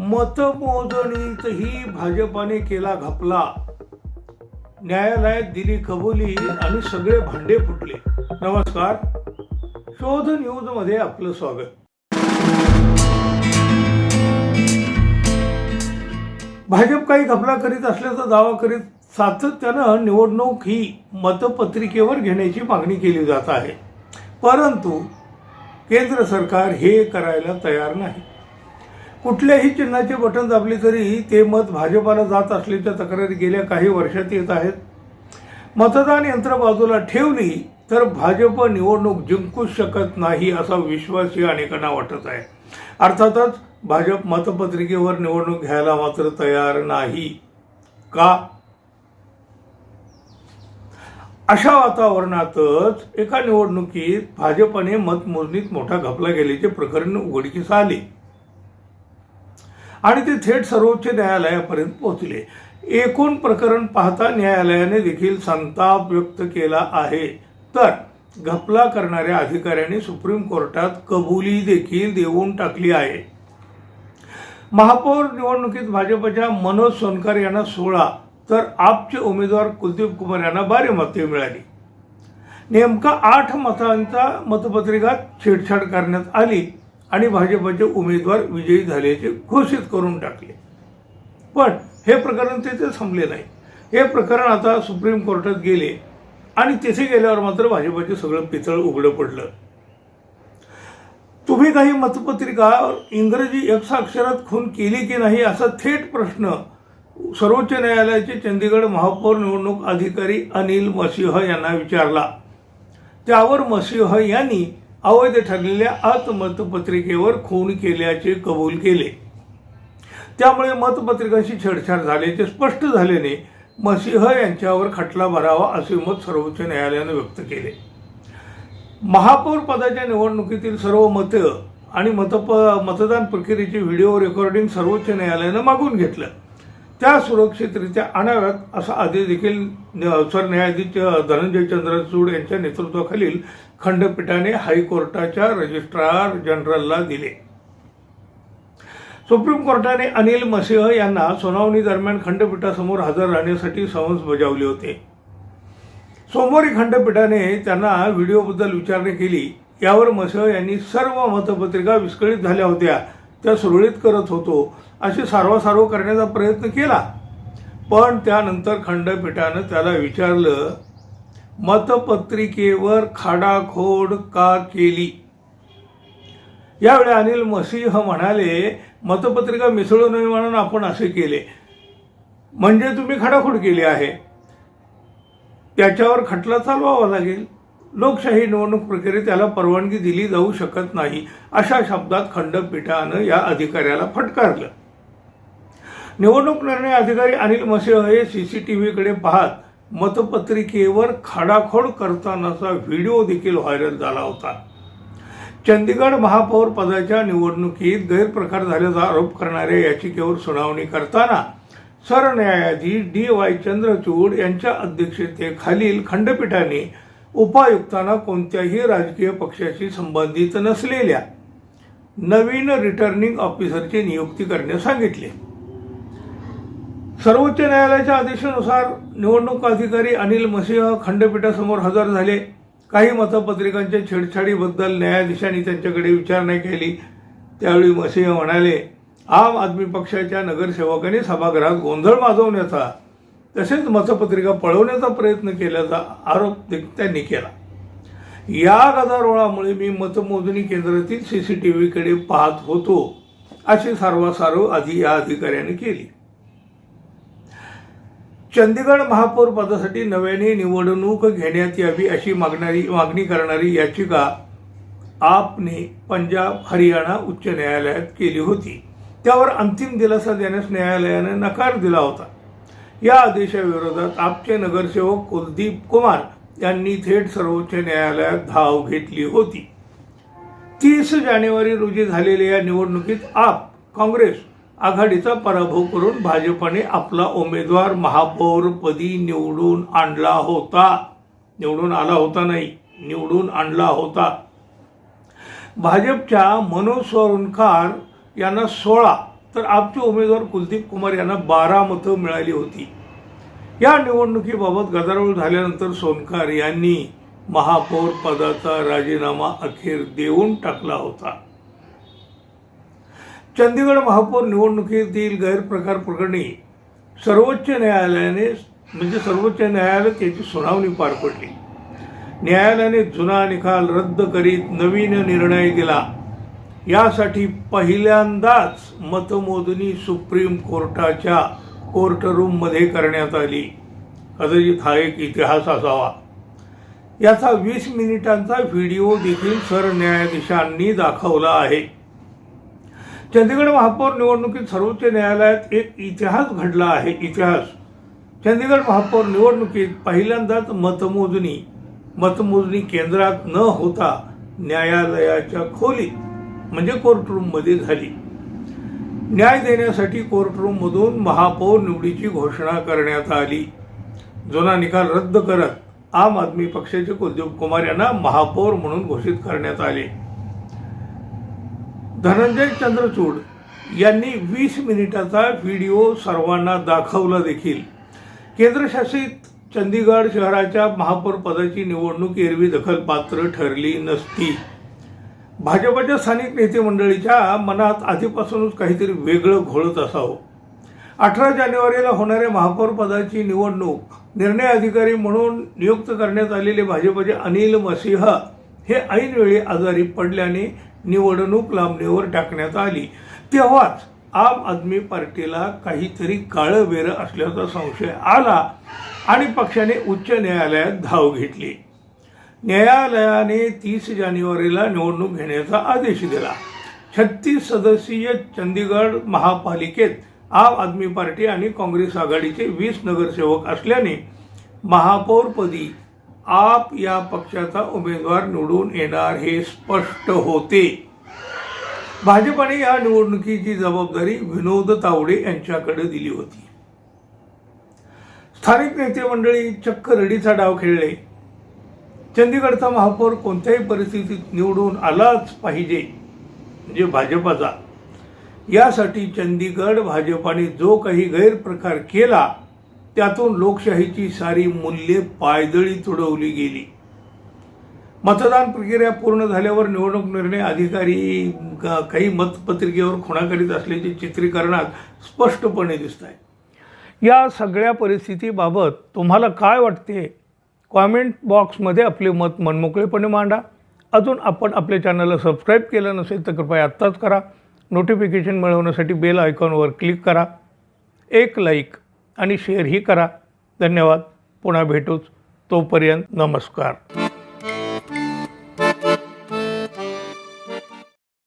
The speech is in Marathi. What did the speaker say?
मतमोजणीतही भाजपाने केला घपला. न्यायालयात दिली कबुली आणि सगळे भांडे फुटले. नमस्कार. शोध न्यूजमध्ये आपलं स्वागत. भाजप काही घपला करीत असल्याचा दावा करीत सातत्यानं निवडणूक ही मतपत्रिकेवर घेण्याची मागणी केली जात आहे. परंतु केंद्र सरकार हे करायला तयार नाही. कुठल्याही चिन्हाचे बटन दाबले तरी ते मत भाजपाला जात असल्याच्या तक्रारी गेल्या काही वर्षात येत आहेत. मतदान यंत्र बाजूला ठेवली तर भाजप निवडणूक जिंकूच शकत नाही असा विश्वासही अनेकांना वाटत आहे. अर्थातच भाजप मतपत्रिकेवर निवडणूक घ्यायला मात्र तयार नाही. का? अशा वातावरणातच एका निवडणुकीत भाजपने मतमोजणीत मोठा घपला गेल्याचे प्रकरण उघडकीस आले. आणि ते थेट सर्वोच्च न्यायालयापर्यंत पोहोचले. एकूण प्रकरण पाहता न्यायालयाने देखील संताप व्यक्त केला आहे. तर घपला करणाऱ्या अधिकाऱ्यांनी सुप्रीम कोर्टात कबुली देखील देऊन टाकली आहे. महापौर निवडणुकीत भाजपच्या मनोज सोनकर यांना सोळा तर आपचे उमेदवार कुलदीप कुमार यांना बारे मते मिळाली. नेमका आठ मतांचा मतपत्रिकात छेडछाड करण्यात आली. आणि भाजपचे उमेदवार विजयी झाल्याचे घोषित करून टाकले. पण हे प्रकरण तेथे संपले नाही. हे प्रकरण आता सुप्रीम कोर्टात गेले आणि तिथे गेल्यावर मात्र भाजपचे सगळं पितळ उघडं पडलं. तुम्ही काही मतपत्रिका इंग्रजी एक अक्षरात खून केली की नाही असा थेट प्रश्न सर्वोच्च न्यायालयाचे चंदीगड महापौर निवडणूक अधिकारी अनिल मसिंह यांना विचारला. त्यावर मसिंह यांनी अवैध ठरलेल्या आत मतपत्रिकेवर खून केल्याचे कबूल केले. त्यामुळे मतपत्रिकांशी छेडछाड झाल्याचे स्पष्ट झाल्याने मसिह यांच्यावर खटला भरावा असे मत सर्वोच्च न्यायालयाने व्यक्त केले. महापौर पदाच्या निवडणुकीतील सर्व मतं आणि मतप मतदान प्रक्रियेचे व्हिडिओ रेकॉर्डिंग सर्वोच्च न्यायालयानं मागून घेतलं. त्या सुरक्षितरित्या आणाव्यात असा आदेश देखील सरन्यायाधीश धनंजय चंद्रचूड यांच्या नेतृत्वाखालील खंडपीठाने हायकोर्टाच्या रजिस्ट्रार जनरलला दिले. सुप्रीम कोर्टाने अनिल मसिंह यांना सुनावणी दरम्यान खंडपीठासमोर हजर राहण्यासाठी समन्स बजावले होते. सोमवारी खंडपीठाने त्यांना व्हिडिओबद्दल विचारणा केली. यावर मसिंह यांनी सर्व मतपत्रिका विस्कळीत झाल्या होत्या. त्या सुरळीत करत होतो. अशी सारवासारव करण्याचा प्रयत्न केला. पण त्यानंतर खंडपीठानं त्याला विचारलं मतपत्रिकेवर खाडाखोड का केली? यावेळी अनिल मसीह म्हणाले मतपत्रिका मिसळू नये म्हणून आपण असे केले. म्हणजे तुम्ही खाडाखोड केली आहे. त्याच्यावर खटला चालवावा लागेल. लोकशाही निवडणूक प्रक्रियेत त्याला परवानगी दिली जाऊ शकत नाही. अशा शब्दात खंडपीठानं या अधिकाऱ्याला फटकारलं. निवडणूक निर्णय अधिकारी अनिल मसेह हे सी सी टी व्हीकडे पाहत मतपत्रिकेवर खाडाखोड करतानाचा व्हिडिओ देखील व्हायरल झाला होता. चंदीगड महापौर पदाच्या निवडणुकीत गैरप्रकार झाल्याचा आरोप करणाऱ्या याचिकेवर सुनावणी करताना सरन्यायाधीश डी वाय चंद्रचूड यांच्या अध्यक्षतेखालील खंडपीठाने उपायुक्तांना कोणत्याही राजकीय पक्षाशी संबंधित नसलेल्या नवीन रिटर्निंग ऑफिसरची नियुक्ती करण्यास सांगितले. सर्वोच्च न्यायालयाच्या आदेशानुसार निवडणूक अधिकारी अनिल मसिंह खंडपीठासमोर हजर झाले. काही मतपत्रिकांच्या छेडछाडीबद्दल न्यायाधीशांनी त्यांच्याकडे विचारणा केली. त्यावेळी मसिंह म्हणाले आम आदमी पक्षाच्या नगरसेवकांनी सभागृहात गोंधळ माजवण्याचा तसेच मतपत्रिका पळवण्याचा प्रयत्न केल्याचा आरोप त्यांनी केला. या गदारोळामुळे मी मतमोजणी केंद्रातील सी सी टी व्हीकडे पाहत होतो अशी सारवासारव आधी या अधिकाऱ्याने केली. चंदीगड महापौर पदासाठी नव्याने निवडणूक घेण्यात यावी अशी मागणारी मागणी करणारी याचिका आपने पंजाब हरियाणा उच्च न्यायालयात केली होती. त्यावर अंतिम दिलासा देण्यास न्यायालयाने नकार दिला होता. या आदेशाविरोधात आपचे नगरसेवक कुलदीप कुमार यांनी थेट सर्वोच्च न्यायालयात धाव घेतली होती. तीस जानेवारी रोजी झालेल्या या निवडणुकीत आप काँग्रेस आघाडीचा पराभव करून भाजपने आपला उमेदवार महापौरपदी निवडून आणला होता. निवडून आला होता नाही निवडून आणला होता. भाजपच्या मनोज सोरणकार यांना सोळा तर आपचे उमेदवार कुलदीप कुमार यांना बारा मतं मिळाली होती. या निवडणुकीबाबत गदारोळ झाल्यानंतर सोनकार यांनी महापौर पदाचा राजीनामा अखेर देऊन टाकला होता. चंदीगड महापौर निवडणुकीतील गैरप्रकार प्रकरणी सर्वोच्च न्यायालयाने म्हणजे सर्वोच्च न्यायालय त्याची सुनावणी पार पडली. न्यायालयाने जुना निकाल रद्द करीत नवीन निर्णय दिला. यासाठी पहिल्यांदाच मतमोजणी सुप्रीम कोर्टाच्या कोर्ट रूममध्ये करण्यात आली. कदाचित हा एक इतिहास असावा. याचा वीस मिनिटांचा व्हिडिओ देखील सरन्यायाधीशांनी दाखवला आहे. चंदीगड महापौर निवडणुकीत सर्वोच्च न्यायालयात एक इतिहास घडला आहे इतिहास. चंदीगड महापौर निवडणुकीत पहिल्यांदाच मतमोजणी मतमोजणी केंद्रात न होता न्यायालयाच्या खोलीत म्हणजे कोर्टरूममध्ये झाली. न्याय देण्यासाठी कोर्टरूममधून महापौर निवडीची घोषणा करण्यात आली. जुना निकाल रद्द करत आम आदमी पक्षाचे कुलदीप कुमार यांना महापौर म्हणून घोषित करण्यात आले. धनंजय चंद्रचूड यांनी वीस मिनिटाचा व्हिडिओ सर्वांना दाखवला देखील. केंद्रशासित चंदीगड शहराच्या महापौर पदाची निवडणूक एरवी दखलपात्र ठरली नसती. भाजपच्या स्थानिक नेते मंडळीच्या मनात आधीपासूनच काहीतरी वेगळं घोळत असावं. अठरा जानेवारीला होणाऱ्या महापौर पदाची निवडणूक निर्णय अधिकारी म्हणून नियुक्त करण्यात आलेले भाजपचे अनिल मसिह हे ऐनवेळी आजारी पडल्याने निवडणूक लांबणीवर टाकण्यात आली. तेव्हाच आम आदमी पार्टीला काहीतरी काळं वेरं असल्याचा संशय आला आणि पक्षाने उच्च न्यायालयात धाव घेतली. न्यायालयाने तीस जानेवारीला निवडणूक घेण्याचा आदेश दिला. छत्तीस सदस्यीय चंदीगड महापालिकेत आम आदमी पार्टी आणि काँग्रेस आघाडीचे वीस नगरसेवक असल्याने महापौरपदी आप या पक्षाचा उमेदवार निवडून येणार हे स्पष्ट होते. भाजपाने या निवडणुकीची जबाबदारी विनोद तावडे यांच्याकडे दिली होती. स्थानिक नेते मंडळी चक्क रडीचा डाव खेळले. चंदीगडचा महापौर कोणत्याही परिस्थितीत निवडून आलाच पाहिजे म्हणजे भाजपाचा. यासाठी चंदीगड भाजपाने जो काही गैरप्रकार केला त्यातून लोकशाहीची सारी मूल्ये पायदळी तुडवली गेली. मतदान प्रक्रिया पूर्ण झाल्यावर निवडणूक निर्णय अधिकारी काही मतपत्रिकेवर खुणा करीत असल्याचे चित्रीकरणात स्पष्टपणे दिसत आहे या सगळ्या परिस्थितीबाबत तुम्हाला काय वाटते? कॉमेंट बॉक्समध्ये आपले मत मनमोकळेपणे मांडा. अजून आपण आपल्या चॅनलला सबस्क्राईब केलं नसेल तर कृपया आत्ताच करा. नोटिफिकेशन मिळवण्यासाठी बेल आयकॉनवर क्लिक करा. एक लाईक. आणि शेअरही करा. धन्यवाद. पुन्हा भेटूच. तोपर्यंत नमस्कार.